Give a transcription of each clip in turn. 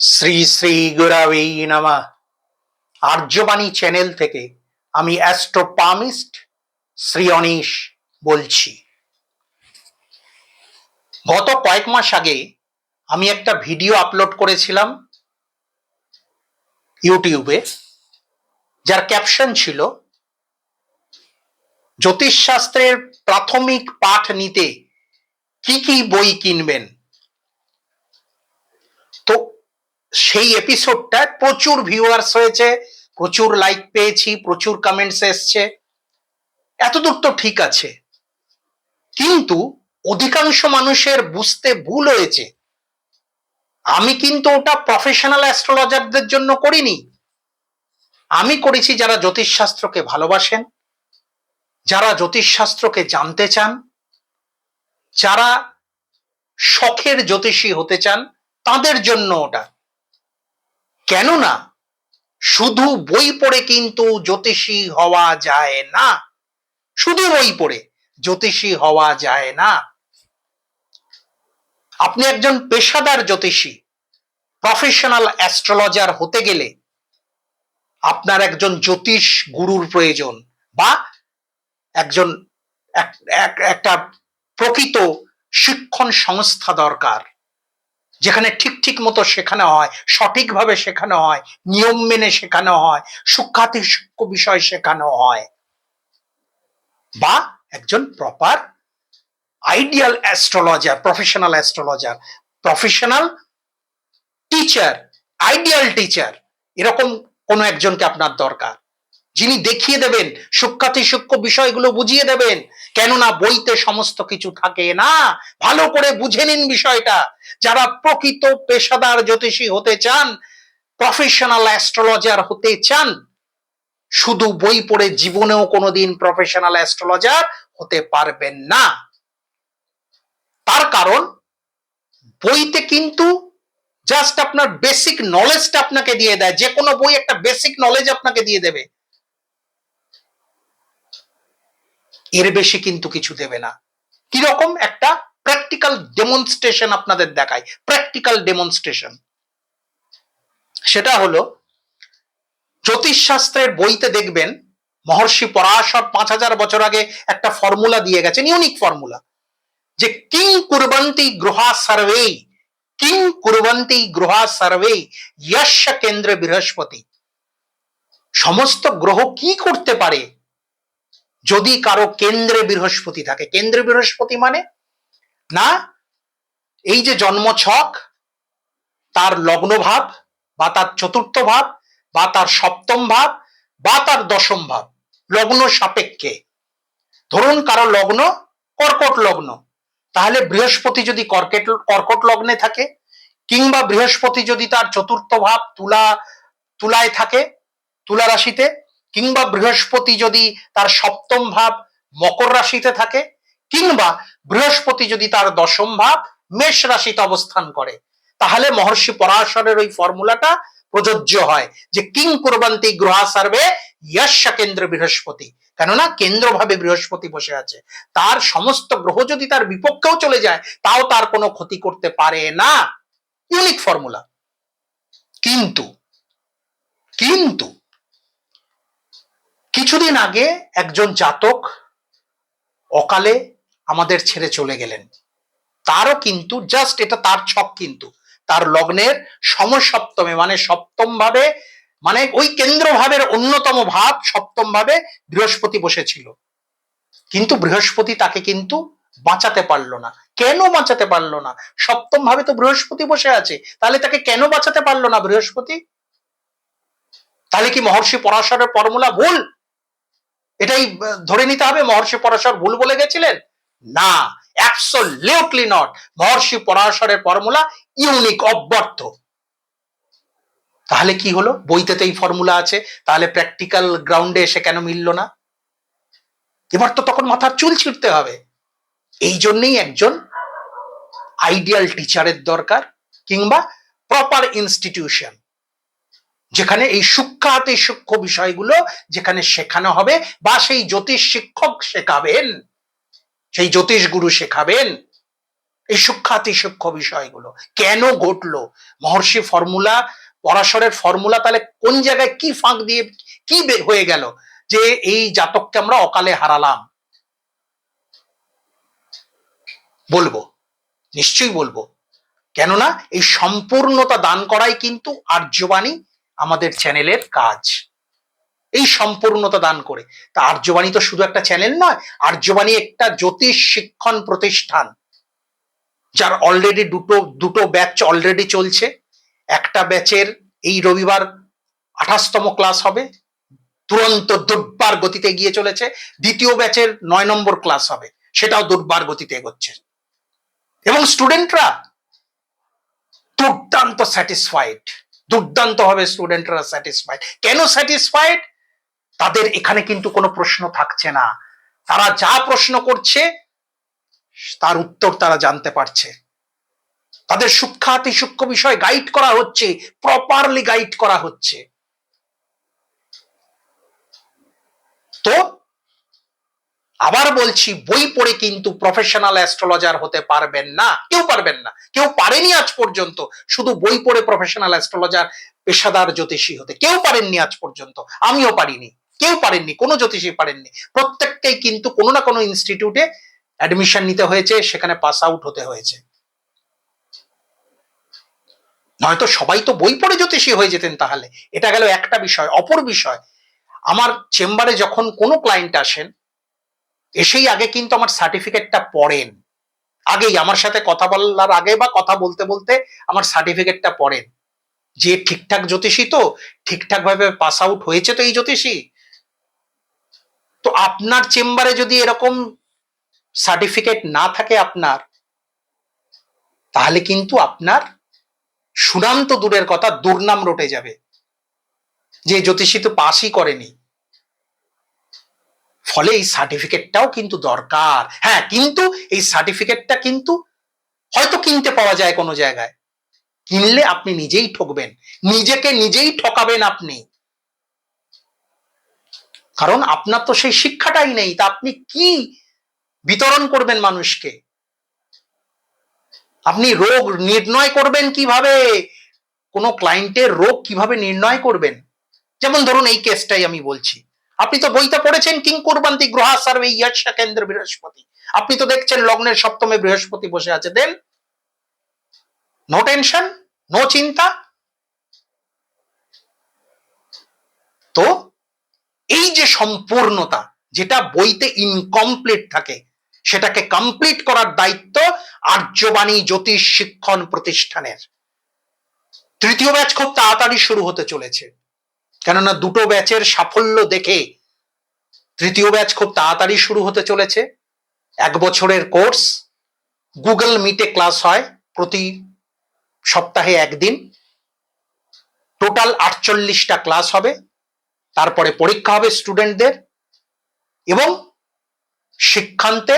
শ্রী শ্রী গুরাবেই নামা। আর্যবাণী চ্যানেল থেকে আমি অ্যাস্ট্রোপামিস্ট শ্রী অনিশ বলছি। গত কয়েক মাস আগে আমি একটা ভিডিও আপলোড করেছিলাম ইউটিউবে যার ক্যাপশন ছিল, জ্যোতিষশাস্ত্রের প্রাথমিক পাঠ নিতে কি কি বই কিনবেন তো সেই এপিসোডটা প্রচুর ভিউয়ার্স হয়েছে, প্রচুর লাইক পেয়েছি, প্রচুর কমেন্টস এসছে। এতদূর তো ঠিক আছে। কিন্তু অধিকাংশ মানুষের বুঝতে ভুল হয়েছে। আমি কিন্তু ওটা প্রফেশনাল অ্যাস্ট্রোলজারদের জন্য করিনি। আমি করেছি যারা জ্যোতিষশাস্ত্রকে ভালোবাসেন, যারা জ্যোতিষশাস্ত্রকে জানতে চান, যারা শখের জ্যোতিষী হতে চান, তাদের জন্য ওটা। কেননা শুধু বই পড়ে কিন্তু জ্যোতিষী হওয়া যায় না। শুধু বই পড়ে জ্যোতিষী হওয়া যায় না। আপনি একজন পেশাদার জ্যোতিষী প্রফেশনাল অ্যাস্ট্রোলজার হতে গেলে আপনার একজন জ্যোতিষ গুরুর প্রয়োজন বা একজন এক- এক- একটা প্রকৃত শিক্ষণ সংস্থা দরকার। যেখানে ঠিক ঠিক মতো শেখানো হয়, সঠিকভাবে শেখানো হয়, নিয়ম মেনে শেখানো হয় সূক্ষাতি সূক্ষ্ম বিষয় শেখানো হয়। বা একজন proper ideal astrologer professional astrologer professional teacher ideal teacher এরকম কোনো একজনকে আপনার দরকার। যিনি দেখিয়ে দেবেন সূক্ষাতি সূক্ষ্ম বিষয়গুলো বুঝিয়ে দেবেন, কেননা বইতে সমস্ত কিছু থাকে না। ভালো করে বুঝে নিন বিষয়টা। যারা প্রকৃত পেশাদার জ্যোতিষী হতে চান প্রফেশনাল অ্যাস্ট্রোলজার হতে চান, শুধু বই পড়ে জীবনেও কোনোদিন প্রফেশনাল অ্যাস্ট্রোলজার হতে পারবেন না। তার কারণ, বইতে কিন্তু জাস্ট আপনার বেসিক নলেজটা আপনাকে দিয়ে দেয়। যে কোনো বই একটা বেসিক নলেজ আপনাকে দিয়ে দেবে। এর বেশি কিন্তু কিছু দেবে না। কীরকম একটা প্র্যাকটিক্যাল ডেমনস্ট্রেশন আপনাদের দেখায় প্র্যাকটিক্যাল ডেমনস্ট্রেশন সেটা হলো, জ্যোতিষশাস্ত্রের বইতে দেখবেন, মহর্ষি পরাশর পাঁচ হাজার বছর আগে একটা ফর্মুলা দিয়ে গেছেন ইউনিক ফর্মুলা যে কিং কুরবন্তি গ্রহা সার্ভে কিং কুরবন্তি গ্রহা সার্ভে যশ কেন্দ্রে বৃহস্পতি। সমস্ত গ্রহ কি করতে পারে? যদি কারও কেন্দ্রে বৃহস্পতি থাকে। কেন্দ্রে বৃহস্পতি মানে? না? এই যে জন্ম ছক তার লগ্ন ভাব বা তার চতুর্থ ভাব বা তার সপ্তম ভাব বা তার দশম ভাব লগ্ন সাপেক্ষে। ধরুন কারও লগ্ন কর্কট লগ্ন। তাহলে বৃহস্পতি যদি কর্কেট, কর্কট লগ্নে থাকে, কিংবা বৃহস্পতি যদি তার চতুর্থ ভাব তুলা, তুলায় থাকে, তুলা রাশিতে কিংবা বৃহস্পতি যদি তার সপ্তম ভাব মকর রাশিতে থাকে, কিংবা বৃহস্পতি যদি তার দশম ভাব মেষ রাশিতে অবস্থান করে, তাহলে মহর্ষি পরাশরের ওই ফর্মুলাটা প্রযোজ্য হয় যে কিং কুরবান্তি গ্রহা সার্ভে যশ কেন্দ্র বৃহস্পতি। কেননা কেন্দ্রভাবে বৃহস্পতি বসে আছে। তার সমস্ত গ্রহ যদি তার বিপক্ষেও চলে যায়, তাও তার কোনো ক্ষতি করতে পারে না। Unique formula. কিন্তু কিন্তু কিছুদিন আগে একজন জাতক অকালে আমাদের ছেড়ে চলে গেলেন। তারও কিন্তু জাস্ট এটা তার ছক কিন্তু, তার লগ্নের সমসপ্তমে মানে সপ্তম ভাবে মানে ওই কেন্দ্র ভাবের অন্যতম ভাব সপ্তম ভাবে বৃহস্পতি বসেছিল। কিন্তু বৃহস্পতি তাকে কিন্তু বাঁচাতে পারল না। কেন বাঁচাতে পারল না? সপ্তম ভাবে তো বৃহস্পতি বসে আছে। তাহলে তাকে কেন বাঁচাতে পারল না বৃহস্পতি? তাহলে কি মহর্ষি পরাশরের ফর্মুলা ভুল? এটাই ধরে নিতে হবে, মহর্ষি পরাশর ভুল বলে গেছিলেন? না অ্যাবসোলিউটলি নট মহর্ষি পরাশরের ফর্মুলা ইউনিক অব্যর্থ। তাহলে কি হলো? বইতে তো এই ফর্মুলা আছে, তাহলে প্র্যাকটিক্যাল গ্রাউন্ডে এসে কেন মিলল না? এবার তো তখন মাথার চুল ছিঁড়তে হবে। এই জন্যই একজন আইডিয়াল টিচারের দরকার, কিংবা প্রপার ইনস্টিটিউশন যেখানে এই সূক্ষাতে সূক্ষ্ম বিষয়গুলো যেখানে শেখানো হবে, বা সেই জ্যোতিষ শিক্ষক শেখাবেন, সেই জ্যোতিষ গুরু শেখাবেন, এই সূক্ষাতি সূক্ষ্ম বিষয়গুলো কেন ঘটলো? মহর্ষি ফর্মুলা, পরাশরের ফর্মুলা তাহলে কোন জায়গায় কি ফাঁক দিয়ে কি হয়ে গেল? যে এই জাতককে আমরা অকালে হারালাম। বলব, নিশ্চয়ই বলব। কেননা এই সম্পূর্ণতা দান করাই কিন্তু আর্যবাণী আমাদের চ্যানেলের কাজ। এই সম্পূর্ণতা দান করে। তা আর্যবাণী তো শুধু একটা চ্যানেল নয়, আর্যবাণী একটা জ্যোতিষ শিক্ষণ প্রতিষ্ঠান। যার অলরেডি দুটো দুটো ব্যাচ অলরেডি চলছে। একটা ব্যাচের এই রবিবার আঠাশতম ক্লাস হবে। তুরন্ত দুর্বার গতিতে এগিয়ে চলেছে। দ্বিতীয় ব্যাচের নয় নম্বর ক্লাস হবে। সেটাও দুর্বার গতিতে এগোচ্ছে। এবং স্টুডেন্টরা দুর্দান্ত স্যাটিসফাইড দুর্দান্ত হবে স্টুডেন্টরা স্যাটিসফাইড কেন স্যাটিসফাইড তাদের এখানে কিন্তু কোনো প্রশ্ন থাকছে না। তারা যা প্রশ্ন করছে, তার উত্তর তারা জানতে পারছে। তাদের সূক্ষাতি সূক্ষ্ম বিষয় গাইড করা হচ্ছে প্রপারলি গাইড করা হচ্ছে। তো আবার বলছি, বই পড়ে কিন্তু প্রফেশনাল অ্যাস্ট্রোলজার হতে পারবেন না। কেউ পারবেন না। কেউ পারেনি আজ পর্যন্ত। শুধু বই পড়ে প্রফেশনাল অ্যাস্ট্রোলজার পেশাদার জ্যোতিষী হতে। কেউ পারেননি আজ পর্যন্ত। আমিও পারিনি। কেউ পারেননি, কোনো জ্যোতিষী পারেননি। প্রত্যেককেই কিন্তু কোনো না কোনো ইনস্টিটিউটে অ্যাডমিশন নিতে হয়েছে, সেখানে পাস আউট হতে হয়েছে। নয়তো সবাই তো বই পড়ে জ্যোতিষী হয়ে যেতেন তাহলে। এটা গেল একটা বিষয়। অপর বিষয়, আমার চেম্বারে যখন কোনো ক্লায়েন্ট আসেন এসেই আগে কিন্তু আমার সার্টিফিকেটটা পড়েন। আগেই আমার সাথে কথা বলার আগে বা কথা বলতে বলতে আমার সার্টিফিকেটটা পড়েন। যে ঠিকঠাক জ্যোতিষী তো, ঠিকঠাক ভাবে পাস আউট হয়েছে তো এই জ্যোতিষী। তো আপনার চেম্বারে যদি এরকম সার্টিফিকেট না থাকে আপনার, তাহলে কিন্তু আপনার সুনাম তো দূরের কথা দুর্নাম রটে যাবে। যে জ্যোতিষী তো পাসই করেনি। ফলে এই সার্টিফিকেটটাও কিন্তু দরকার। হ্যাঁ কিন্তু এই সার্টিফিকেটটা কিন্তু হয়তো কিনতে পাওয়া যায় কোনো জায়গায়। কিনলে আপনি নিজেই ঠকবেন। নিজেকে নিজেই ঠকাবেন আপনি। কারণ আপনার তো সেই শিক্ষাটাই নেই, তা আপনি কি বিতরণ করবেন মানুষকে? আপনি রোগ নির্ণয় করবেন কীভাবে? কোনো ক্লায়েন্টের রোগ কীভাবে নির্ণয় করবেন? যেমন ধরুন এই কেসটাই আমি বলছি। আপনি তো বইটা পড়েছেন কিং কুরবান্তি গ্রহা সার্ভে ইয়াশা কেন্দ্র বৃহস্পতি। আপনি তো দেখছেন লগ্নের সপ্তমে বৃহস্পতি বসে আছে। দেন নো টেনশন নো চিন্তা। তো এই যে সম্পূর্ণতা, যেটা বইতে ইনকমপ্লিট থাকে, সেটাকে কমপ্লিট করার দায়িত্ব আর্যবাণী জ্যোতিষ শিক্ষণ প্রতিষ্ঠানের। তৃতীয় ব্যাচ খুব তাড়াতাড়ি শুরু হতে চলেছে। কেননা দুটো ব্যাচের সাফল্য দেখে তৃতীয় ব্যাচ খুব তাড়াতাড়ি শুরু হতে চলেছে। এক বছরের কোর্স, গুগল মিটে ক্লাস হয় প্রতি সপ্তাহে একদিন। টোটাল আটচল্লিশটা ক্লাস হবে, তারপরে পরীক্ষা হবে স্টুডেন্টদের এবং শিক্ষান্তে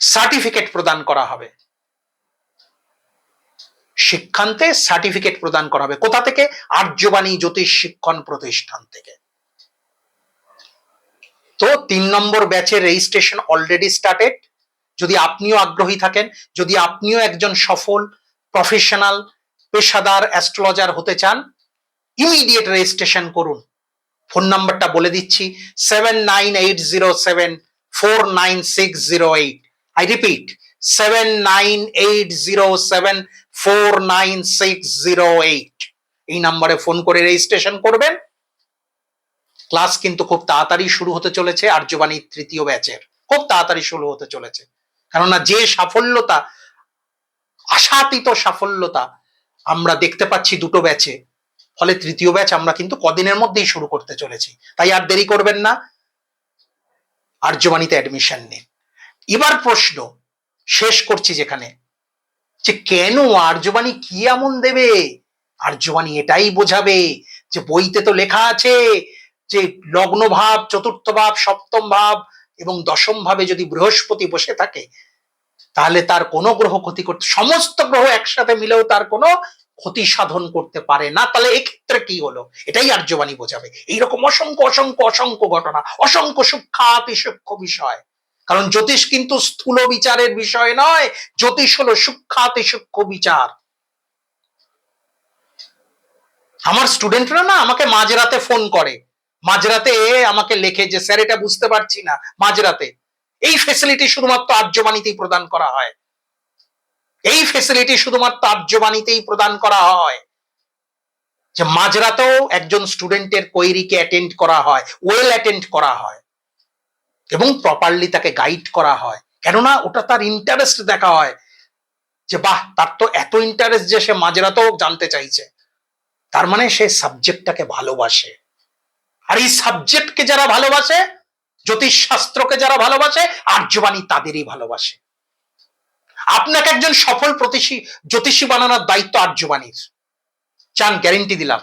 সার্টিফিকেট প্রদান করা হবে। শিক্ষান্তে সার্টিফিকেট প্রদান করা হবে। কোথা থেকে? আর্যবাণী জ্যোতিষ শিক্ষণ প্রতিষ্ঠান থেকে। তো তিন নম্বর ব্যাচের রেজিস্ট্রেশন অলরেডি স্টার্টেড যদি আপনিও আগ্রহী থাকেন, যদি আপনিও একজন সফল প্রফেশনাল পেশাদার অ্যাস্ট্রোলজার হতে চান ইমিডিয়েট রেজিস্ট্রেশন করুন। ফোন নাম্বারটা বলে দিচ্ছি seven nine eight zero seven four nine six zero eight I repeat seven nine eight zero seven four nine six zero eight এই নাম্বারে ফোন করে রেজিস্ট্রেশন করবেন। ক্লাস কিন্তু খুব তাড়াতাড়ি শুরু হতে চলেছে আর্যবাণীর তৃতীয় ব্যাচের। খুব তাড়াতাড়ি শুরু হতে চলেছে। কেননা যে সাফল্যতা, আশাতীত সাফল্যতা আমরা দেখতে পাচ্ছি দুটো ব্যাচে, ফলে তৃতীয় ব্যাচ আমরা কিন্তু কদিনের মধ্যেই শুরু করতে চলেছি। তাই আর দেরি করবেন না আর্যবাণীতে অ্যাডমিশন নিন। এবার প্রশ্ন, শেষ করছি যেখানে। যে কেন আর্যবাণী কি এমন দেবে? আর্যবাণী এটাই বোঝাবে যে বইতে তো লেখা আছে যে লগ্ন ভাব, চতুর্থ ভাব, সপ্তম ভাব এবং দশম ভাবে যদি বৃহস্পতি বসে থাকে, তাহলে তার কোনো গ্রহ ক্ষতি করতে, সমস্ত গ্রহ একসাথে মিলেও তার কোনো ক্ষতি সাধন করতে পারে না। তাহলে এক্ষেত্রে কি হলো? এটাই আর্যবাণী বোঝাবে। এইরকম অসংখ্য অসংখ্য অসংখ্য ঘটনা, অসংখ্য সূক্ষাতি সূক্ষ্ম বিষয়। কারণ জ্যোতিষ কিন্তু স্থূল বিচারের বিষয় নয়, জ্যোতিষ হলো সূক্ষাতে সূক্ষ্ম বিচার। আমার স্টুডেন্টরা না আমাকে মাঝরাতে ফোন করে। মাঝরাতে আমাকে লেখে যে, স্যার, এটা বুঝতে পারছি না। মাঝরাতে। এই ফেসিলিটি শুধুমাত্র আর্যবাণীতেই প্রদান করা হয়। এই ফেসিলিটি শুধুমাত্র আর্যবাণীতেই প্রদান করা হয়। যে, মাঝরাতেও একজন স্টুডেন্টের কোয়েরিকে অ্যাটেন্ড করা হয় ওয়েল অ্যাটেন্ড করা হয়। এবং প্রপারলি তাকে গাইড করা হয়। কেননা ওটা তার ইন্টারেস্ট দেখা হয় যে, বাহ, তার তো এত ইন্টারেস্ট যে সে মাঝরাতেও জানতে চাইছে। তার মানে সে সাবজেক্টটাকে ভালোবাসে। আর এই সাবজেক্টকে যারা ভালোবাসে জ্যোতিষ শাস্ত্রকে যারা ভালোবাসে, আর্যবাণী তাদেরই ভালোবাসে। আপনাকে একজন সফল জ্যোতিষী বানানোর দায়িত্ব আর্যবাণীর। চান গ্যারেন্টি দিলাম।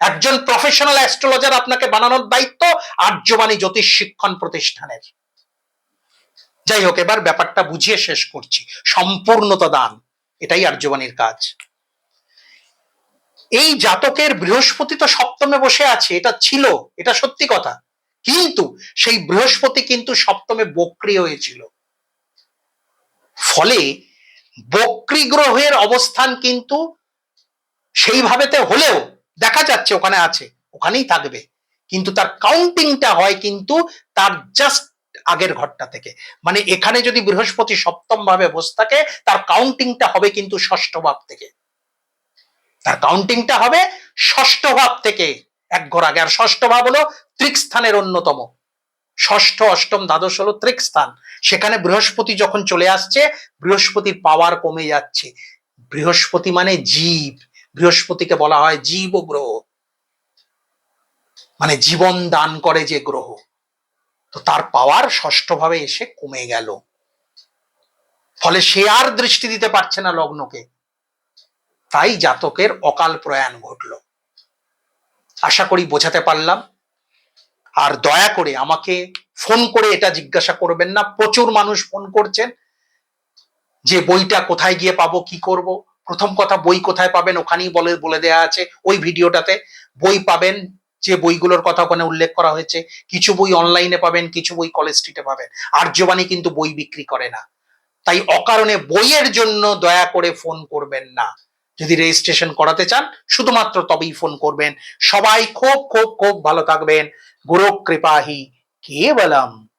একজন প্রফেশনাল অ্যাস্ট্রোলজার আপনাকে বানানোর দায়িত্ব আর্যবাণী জ্যোতিষ শিক্ষণ প্রতিষ্ঠানের। যাই হোক, এবার ব্যাপারটা বুঝিয়ে শেষ করছি। সম্পূর্ণতা দান, এটাই আর্যবাণীর কাজ। এই জাতকের বৃহস্পতি তো সপ্তমে বসে আছে, এটা ছিল, এটা সত্যি কথা। কিন্তু সেই বৃহস্পতি কিন্তু সপ্তমে বক্রি হয়েছিল। ফলে বক্রি গ্রহের অবস্থান কিন্তু সেইভাবেতে হলেও দেখা যাচ্ছে ওখানে আছে, ওখানেই থাকবে। কিন্তু তার কাউন্টিংটা হয় কিন্তু তার জাস্ট আগের ঘরটা থেকে। মানে এখানে যদি বৃহস্পতি সপ্তম ভাবে বসে থাকে, তার কাউন্টিংটা হবে কিন্তু ষষ্ঠ ভাব থেকে। তার কাউন্টিংটা হবে ষষ্ঠ ভাব থেকে, এক ঘর আগে। আর ষষ্ঠ ভাব হলো ত্রিক স্থানের অন্যতম। ষষ্ঠ, অষ্টম, দ্বাদশ হলো ত্রিক স্থান সেখানে বৃহস্পতি যখন চলে আসছে, বৃহস্পতির পাওয়ার কমে যাচ্ছে। বৃহস্পতি মানে জীব। বৃহস্পতিকে বলা হয় জীব গ্রহ। মানে জীবন দান করে যে গ্রহ। তো তার পাওয়ার ষষ্ঠভাবে এসে কমে গেল। ফলে সে আর দৃষ্টি দিতে পারছে না লগ্নকে। তাই জাতকের অকাল প্রয়াণ ঘটল। আশা করি বোঝাতে পারলাম। আর দয়া করে আমাকে ফোন করে এটা জিজ্ঞাসা করবেন না। প্রচুর মানুষ ফোন করছেন। যে বইটা কোথায় গিয়ে পাবো, কি করব? প্রথম কথা বই কোথায় পাবেন ওখানেই বলে বলে দেয়া আছে ওই ভিডিওটাতে। বই পাবেন, যে বইগুলোর কথা ওখানে উল্লেখ করা হয়েছে। কিছু বই অনলাইনে পাবেন, কিছু বই কলেজ স্ট্রিটে পাবেন। আর্যবাণী কিন্তু বই বিক্রি করে না। তাই অকারণে বইয়ের জন্য দয়া করে ফোন করবেন না। যদি রেজিস্ট্রেশন করাতে চান, শুধুমাত্র তবেই ফোন করবেন। সবাই খুব খুব খুব ভালো থাকবেন। গুরু কৃপাহি, কেবলম।